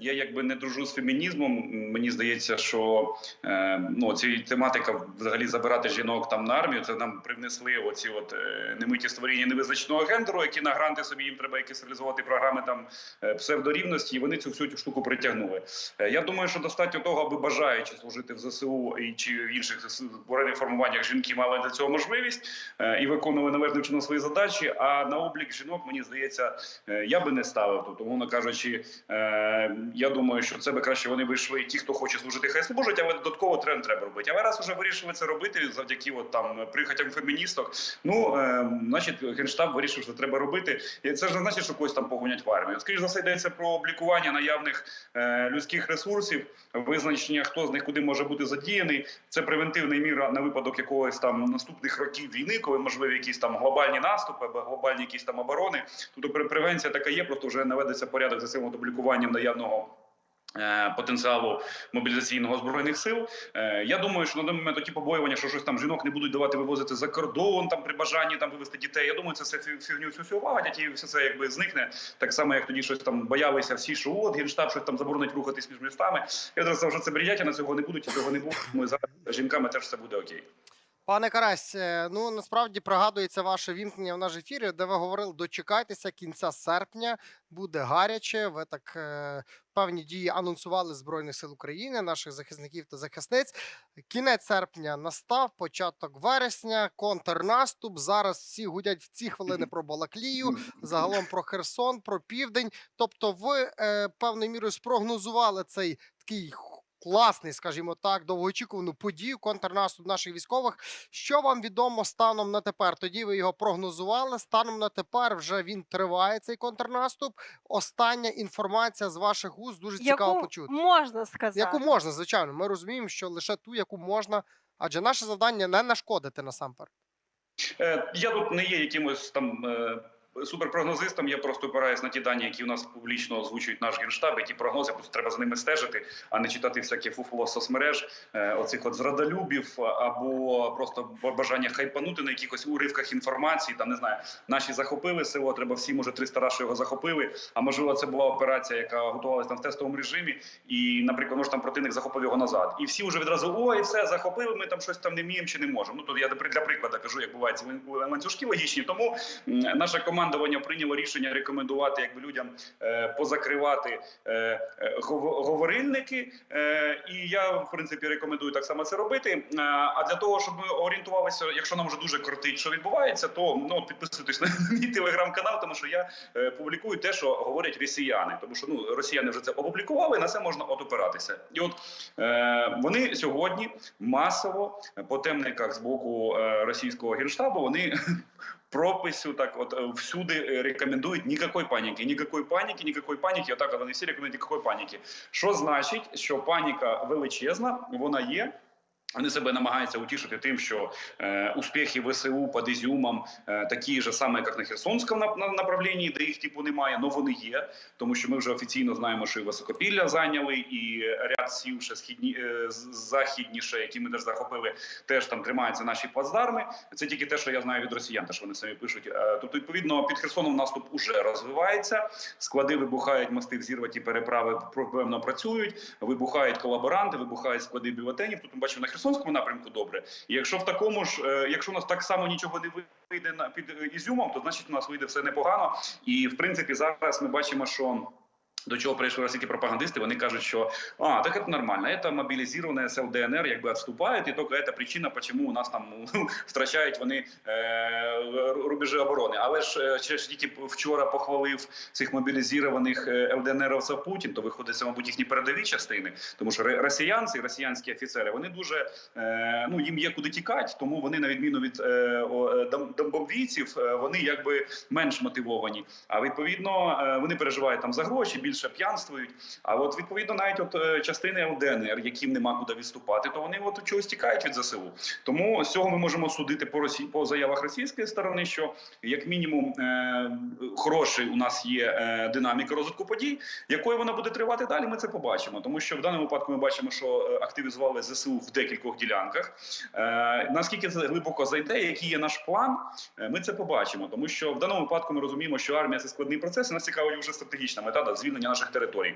я якби не дружу з фемінізмом. Мені здається, що е, ну ці тематика взагалі забирати жінок там на армію. Це нам привнесли оці от е, немиті створіння невизначеного гендеру, які на гранти собі їм треба якісь реалізувати програми там е, псевдорівності, і вони цю всю цю штуку притягнули. Е, я думаю, що достатньо того, аби бажаючи служити в ЗСУ і чи в інших збройних формуваннях жінки мали для цього можливість е, і виконували належним чином свої задачі. А на облік жінок мені здається, е, я би не ставив тут, умовно кажучи. Е, я думаю, що це би краще вони вийшли. Ті, хто хоче служити, хай служать, але додатково тренд треба робити. Але раз вже вирішили це робити завдяки от там прихотям феміністок. Ну е, значить, генштаб вирішив, що треба робити. І це ж не значить, що когось там погонять в армію. Скоріше за все йдеться про облікування наявних е, людських ресурсів, визначення, хто з них куди може бути задіяний. Це превентивний міра на випадок якогось там наступних років війни, коли можливі якісь там глобальні наступи або глобальні якісь там оборони. Тобто пре- превенція така є, просто вже наведеться порядок за цим облікуванням наявного. Е, Потенціалу мобілізаційного збройних сил. Е, Я думаю, що на даний момент ті побоювання, що щось там жінок не будуть давати вивозити за кордон, там при бажанні там вивезти дітей. Я думаю, це все фі- фігню всю всю і все це якби зникне. Так само, як тоді щось там боялися всі, що от генштаб щось там заборонить рухатись між містами. Я зараз вже це бредятина, цього не будуть, цього не буде. Ми зараз жінками теж все буде окей. Пане Карась, е, ну насправді пригадується ваше вімкнення в наш ефір, де ви говорили, дочекайтеся кінця серпня, буде гаряче. Ви так е, певні дії анонсували Збройних сил України, наших захисників та захисниць. Кінець серпня настав, початок вересня, контрнаступ. Зараз всі гудять в ці хвилини про Балаклію, загалом про Херсон, про південь. Тобто, ви е, певною мірою спрогнозували цей такий класний, скажімо так, довгоочікувану подію, контрнаступ наших військових. Що вам відомо станом на тепер? Тоді ви його прогнозували. Станом на тепер вже він триває цей контрнаступ. Остання інформація з ваших уст дуже цікаво яку почути. можна сказати. Яку можна, звичайно. Ми розуміємо, що лише ту, яку можна, адже наше завдання не нашкодити насамперед. Е, Я тут не є якимось там. Суперпрогнозистом я просто опираюсь на ті дані, які у нас публічно озвучують наш генштаб. І ті прогнози просто треба за ними стежити, а не читати всякі фуфло соцмереж, е, оцих от зрадолюбів або просто бажання хайпанути на якихось уривках інформації. Там не знаю, наші захопили село. Треба всі, може, 300 раз що його захопили. А можливо, це була операція, яка готувалася там в тестовому режимі. І, наприклад, може там противник захопив його назад. І всі вже відразу ой, все захопили. Ми там щось там не вміємо чи не можемо. Ну то я для прикладу кажу, як бувають ланцюжки логічні. Тому м, наше командування прийняло рішення рекомендувати якби людям е, позакривати е, е, гов- говорильники. І я в принципі рекомендую так само це робити. А для того, щоб ми орієнтувалися, якщо нам вже дуже кортить, що відбувається, то ну підписуйтесь на мій телеграм-канал, тому що я публікую те, що говорять росіяни, тому що ну росіяни вже це опублікували, на це можна опиратися. І от е, вони сьогодні масово по темниках з боку російського генштабу вони пропису так от е, всюди е, рекомендують ніякої паніки, ніякої паніки, ніякої паніки. Отак вони всі рекомендують ніякої паніки. Що значить, що паніка величезна, вона є. Вони себе намагаються утішити тим, що е, успіхи ВСУ під Ізюмом е, такі ж самі, як на Херсонському нап- на- направлінні, де їх типу немає, але вони є, тому що ми вже офіційно знаємо, що і Високопілля зайняли, і ряд сіл ще східні е, західніше, які ми теж захопили, теж там тримаються наші плацдарми. Це тільки те, що я знаю від росіян, те, що вони самі пишуть. Е, Тобто, відповідно, під Херсоном наступ уже розвивається. Склади вибухають, мости взірваті, переправи певно працюють. Вибухають колаборанти, вибухають склади бюлетенів. Тут ми бачимо на Херсонському напрямку добре. Якщо в такому ж, е, якщо у нас так само нічого не вийде під ізюмом, то значить у нас вийде все непогано. І в принципі зараз ми бачимо, що. До чого прийшли російські пропагандисти? Вони кажуть, що а так це нормально, це мобілізовані СЛ ДНР, якби відступають, і тільки це причина, чому у нас там ну, втрачають вони е, рубежі оборони. Але ж е, ще тільки вчора похвалив цих мобілізованих е, ЛДНРовців Путін, то виходить, це, мабуть, їхні передові частини, тому що росіянці, росіянські офіцери, вони дуже е, ну їм є куди тікати, тому вони на відміну від е, е, дом- домбомбійців, е, вони якби менш мотивовані. А відповідно вони переживають там за гроші, більше п'янствують. А от відповідно навіть от е, частини ЛДНР, яким нема куди відступати, то вони от чогось тікають від ЗСУ. Тому з цього ми можемо судити по Росії по заявах російської сторони, що як мінімум е, хороший у нас є е, динаміка розвитку подій. Якою вона буде тривати далі, ми це побачимо. Тому що в даному випадку ми бачимо, що е, активізували ЗСУ в декількох ділянках. Е, наскільки це глибоко зайде, який є наш план, ми це побачимо. Тому що в даному випадку ми розуміємо, що армія це складний процес, і нас цікавить вже стратегічна мета да, звільнення наших територій.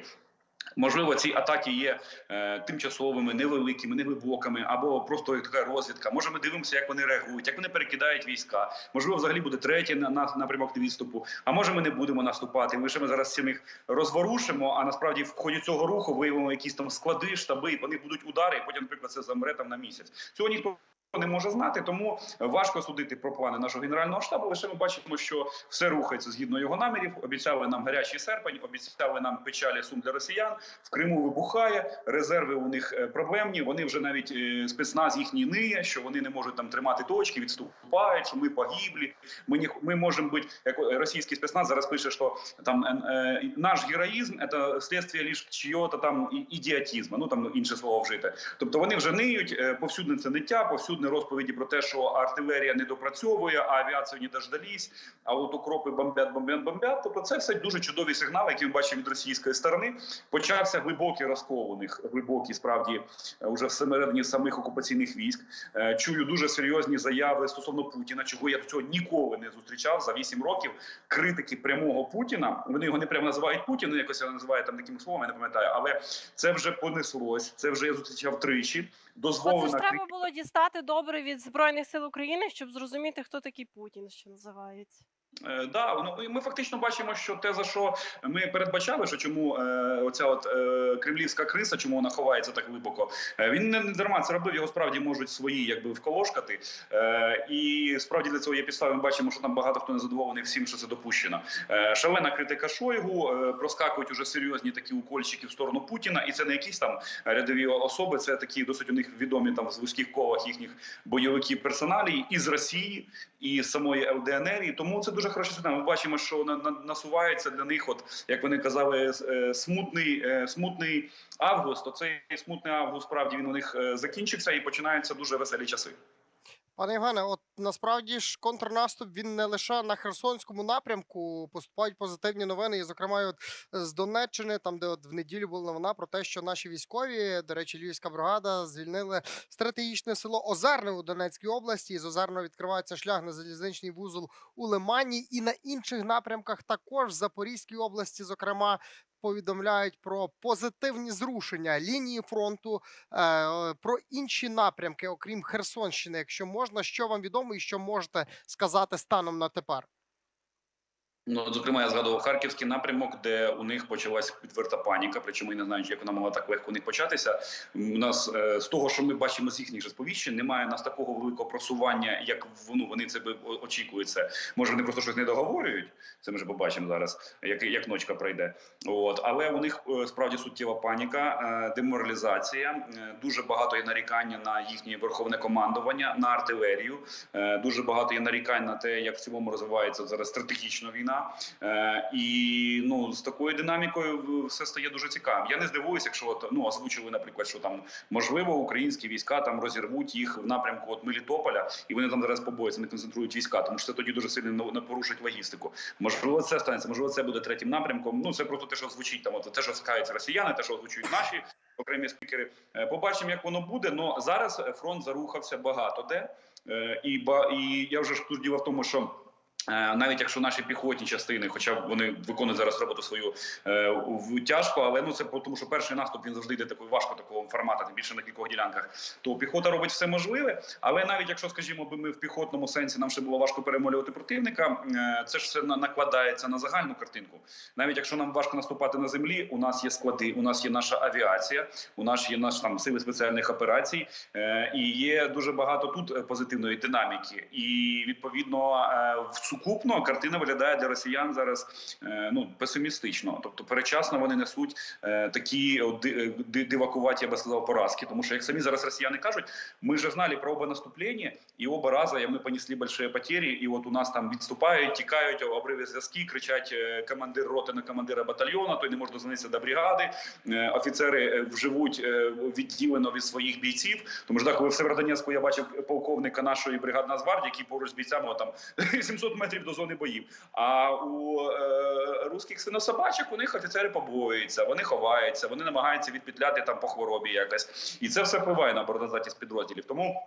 Можливо, ці атаки є е, тимчасовими, невеликими, неглибокими, або просто така розвідка. Може, ми дивимося, як вони реагують, як вони перекидають війська. Можливо, взагалі буде третій на, на напрямок відступу. А може, ми не будемо наступати. Ми ще ми зараз їх розворушимо. А насправді в ході цього руху виявимо якісь там склади, штаби, вони будуть удари, і потім, наприклад, це замре там на місяць. Цього ніхто. Не може знати, тому важко судити про плани нашого генерального штабу. Лише ми бачимо, що все рухається згідно його намірів. Обіцяли нам гарячий серпень, обіцяли нам печалі сум для росіян. В Криму вибухає, резерви у них е, проблемні. Вони вже навіть е, спецназ їхній ниє, що вони не можуть там тримати точки, відступають. Що ми погиблі. Ми не ми можемо бути як російський спецназ зараз пише, що там е, е, наш героїзм це слідство лише чого-то там ідіотізму. Ну там інше слово вжите. Тобто вони вже ниють повсюдне це ниття, повсюдне розповіді про те, що артилерія не допрацьовує, а авіацію не дождались, а от укропи бомбять, бомбять, бомбять. Тобто це все дуже чудові сигнали, які ми бачимо від російської сторони. Почався глибокий розкол у них, глибокий справді е, уже всередині самих окупаційних військ. Е, Чую дуже серйозні заяви стосовно Путіна, чого я до цього ніколи не зустрічав за 8 років. Критики прямого Путіна. Вони його не прямо називають Путін, ну, якось його називають там такими словами, я не пам'ятаю. Але це вже понеслось. Це вже я зустрічав тричі. Оце Дозволена ж треба було дістати добре від Збройних сил України, щоб зрозуміти, хто такий Путін, що називається. Е, Да, ну і ми фактично бачимо, що те за що ми передбачали, що чому е, оця от е, кремлівська криса, чому вона ховається так глибоко. Е, він не дарма це робив. Його справді можуть свої якби вколошкати. Е, і справді для цього є підстави. Ми бачимо, що там багато хто не задоволений всім, що це допущено. Е, шалена критика Шойгу, е, проскакують уже серйозні такі укольчики в сторону Путіна, і це не якісь там рядові особи. Це такі досить у них відомі там в вузьких колах їхніх бойовиків персоналії із Росії і з самої ЛДНР. І тому це дуже хороша сигнал. Ми бачимо, що на, на, насувається для них, от як вони казали, е, смутний, е, смутний август. То цей смутний август справді він у них е, закінчився і починаються дуже веселі часи. Пане Іване, от насправді ж контрнаступ він не лише на Херсонському напрямку поступають позитивні новини, і зокрема, от з Донеччини, там де от в неділю була новина про те, що наші військові, до речі, Львівська бригада, звільнили стратегічне село Озерне у Донецькій області. З Озерного відкривається шлях на залізничний вузол у Лимані, і на інших напрямках також в Запорізькій області, зокрема. Повідомляють про позитивні зрушення лінії фронту, е, про інші напрямки, окрім Херсонщини, якщо можна, що вам відомо і що можете сказати станом на тепер? Ну, зокрема, я згадував харківський напрямок, де у них почалась відверта паніка. Причому я не знаю, як вона могла так легко них початися. У нас е, з того, що ми бачимо з їхніх же сповіщень, немає у нас такого великого просування, як ну, вони це би о- очікують. Це може вони просто щось не договорюють. Це ми ж побачимо зараз, як, як ночка пройде. От але у них е, справді суттєва паніка, е, деморалізація. Дуже багато є нарікання на їхнє верховне командування, на артилерію. Дуже багато є нарікань на те, як в цілому розвивається зараз стратегічна війна. Е, І ну з такою динамікою все стає дуже цікавим. Я не здивуюся, якщо от, ну озвучили, наприклад, що там можливо українські війська там розірвуть їх в напрямку от Мелітополя, і вони там зараз побоються, не концентрують війська, тому що це тоді дуже сильно на- порушить логістику. Можливо, це станеться, можливо, це буде третім напрямком. Ну це просто те, що звучить там. От те, що скаються росіяни, те, що озвучують наші окремі спікери. Е, Побачимо, як воно буде. Ну зараз фронт зарухався багато де. Е, І ба і я вже ж тут діло в тому, що. Е, Навіть якщо наші піхотні частини, хоча вони виконують зараз роботу свою е, тяжко, але ну це тому, що перший наступ він завжди йде такою важко такого формату, тим більше на кількох ділянках. То піхота робить все можливе. Але навіть якщо, скажімо, би ми в піхотному сенсі нам ще було важко перемолювати противника, е, це ж все накладається на загальну картинку. Навіть якщо нам важко наступати на землі, у нас є склади, у нас є наша авіація, у нас є наш там сили спеціальних операцій, е, і є дуже багато тут е, позитивної динаміки. І відповідно е, в сукупно картина виглядає для росіян зараз е, ну песимістично. Тобто, перечасно вони несуть е, такі ди- дивакуваті, я би сказав, поразки. Тому що як самі зараз росіяни кажуть, ми же знали про оба наступлення, і оба рази ми понесли великі потери. І от у нас там відступають, тікають обриви зв'язки, кричать е, командир роти на командира батальйону, той не може дозвонитися до бригади. Е, Офіцери е, вживуть е, відділено від своїх бійців. Тому що так, коли в Северодонецьку я бачив полковника нашої бригади Нацгвардії, який поруч з бійцями там 700 метрів до зони боїв. А у е, русських синособачок у них офіцери побоюються, вони ховаються, вони намагаються відпетляти там по хворобі якось. І це все впливає на бородозатість підрозділів. Тому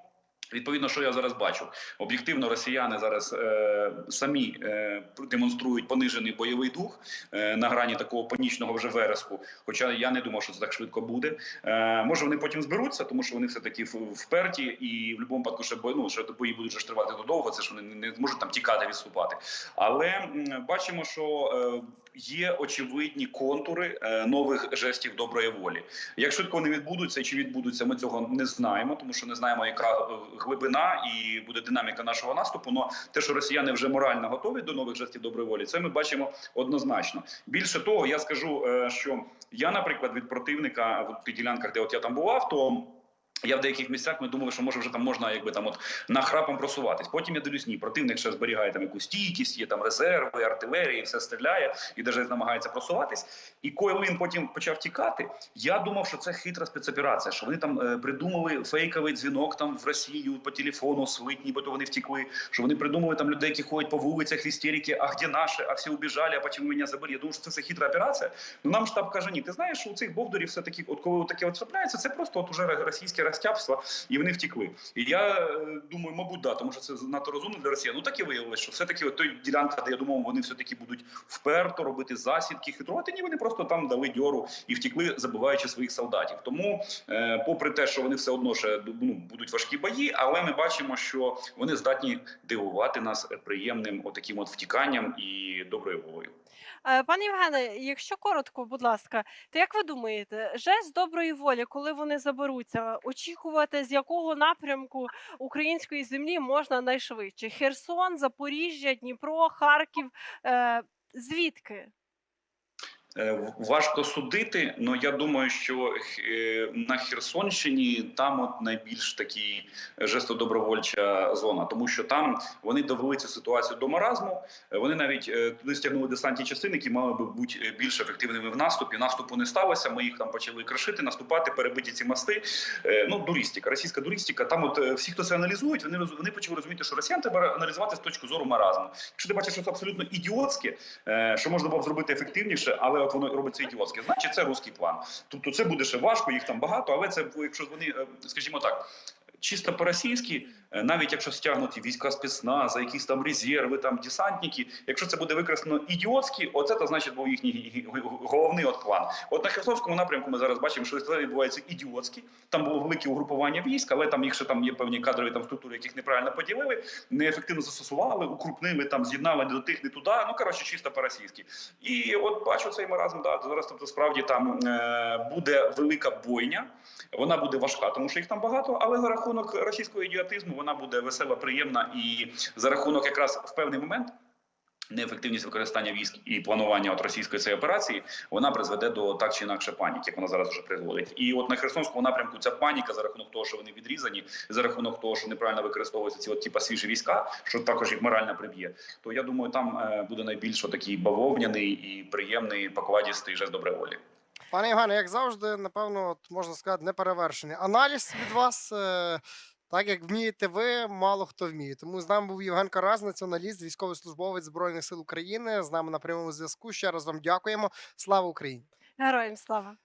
Відповідно, що я зараз бачу, об'єктивно, росіяни зараз е, самі е, демонструють понижений бойовий дух е, на грані такого панічного вже вереску. Хоча я не думав, що це так швидко буде. Е, може, вони потім зберуться, тому що вони все таки вперті, і в будь-якому випадку ще бої, ну, що бої будуть же ж тривати додовго. Це ж вони не- зможуть там тікати, відступати. Але м, бачимо, що е, є очевидні контури е, нових жестів доброї волі. Як швидко вони відбудуться чи відбудуться, ми цього не знаємо, тому що не знаємо, яка е, глибина і буде динаміка нашого наступу. Но те, що росіяни вже морально готові до нових жестів доброї волі, це ми бачимо однозначно. Більше того, я скажу, е, що я, наприклад, від противника в ділянках, де от я там бував, то. Я в деяких місцях ми думали, що може вже там можна якби там от нахрапом просуватись. Потім я дивлюсь, ні, противник ще зберігає там якусь стійкість, є там резерви, артилерії, все стріляє і навіть намагається просуватись. І коли він потім почав тікати, я думав, що це хитра спецоперація, що вони там е, придумали фейковий дзвінок там в Росію по телефону, свит, нібито вони втікли. Що вони придумали там людей, які ходять по вулицях в істерики, а де наші, а всі убіжали, а потім мене забили. Я думаю, що це все хитра операція. Ну нам штаб каже, ні, ти знаєш, що у цих бовдурів все таки, от коли таке от трапляється, це просто от уже російське розтяпство, і вони втікли. І я е, думаю, мабуть, да, тому що це надто розумно для Росії. Ну так і виявилося, що все таки той ділянка, де я думав, вони все таки будуть вперто робити засідки, хитрувати. Ні, вони просто там дали дьору і втікли, забуваючи своїх солдатів. Тому, е, попри те, що вони все одно ще ну, будуть важкі бої, але ми бачимо, що вони здатні дивувати нас приємним отаким от втіканням і доброю волею. Е, Пане Євгене, якщо коротко, будь ласка, то як ви думаєте, жест доброї волі, коли вони заберуться, очікувати з якого напрямку української землі можна найшвидше? Херсон, Запоріжжя, Дніпро, Харків. Е, звідки? Е, Важко судити, але я думаю, що е, на Херсонщині там от найбільш такі жестодобровольча зона, тому що там вони довели цю ситуацію до маразму. Е, Вони навіть туди стягнули десантні частини, які мали би бути більш ефективними в наступі. Наступу не сталося. Ми їх там почали кришити, наступати, перебиті ці мости. Ну, дурістика, російська дурістика. Там, от всі, хто це аналізують, вони вони почали розуміти, що росіян треба аналізувати з точки зору маразму. Якщо ти бачиш, що це абсолютно ідіотське, що можна було б зробити ефективніше, але от воно робиться ідіотське. Значить, це руський план. Тобто, це буде ще важко, їх там багато, але це якщо вони, е, скажімо так. Чисто по-російськи, е, навіть якщо стягнуті війська спецназа, якісь там резерви, там десантники, якщо це буде використано ідіотськи, оце то значить був їхній головний от план. От на Херсонському напрямку ми зараз бачимо, що це відбувається ідіотськи. Там було велике угрупування військ, але там їх ще там є певні кадрові там структури, яких неправильно поділили, неефективно застосували, укрупнили там, з'єднали не до тих, не туди. Ну коротше, чисто по-російськи. І от бачу цей маразм. Да, зараз тобто справді там е, буде велика бойня. Вона буде важка, тому що їх там багато, але за рахунок російського ідіотизму вона буде весела, приємна і за рахунок якраз в певний момент. Неефективність використання військ і планування от російської цієї операції вона призведе до так чи інакше паніки, як вона зараз вже призводить. І от на Херсонському напрямку ця паніка за рахунок того, що вони відрізані, за рахунок того, що неправильно використовуються ці от типа свіжі війська, що також їх морально приб'є. То я думаю, там е, буде найбільш такий бавовняний і приємний покладістий жест доброї волі. Пане Євгене, як завжди, напевно, можна сказати, неперевершений аналіз від вас. е, Так як вмієте ви, мало хто вміє. Тому з нами був Євген Караз, націоналіст, військовослужбовець Збройних сил України. З нами на прямому зв'язку. Ще раз вам дякуємо. Слава Україні! Героям слава!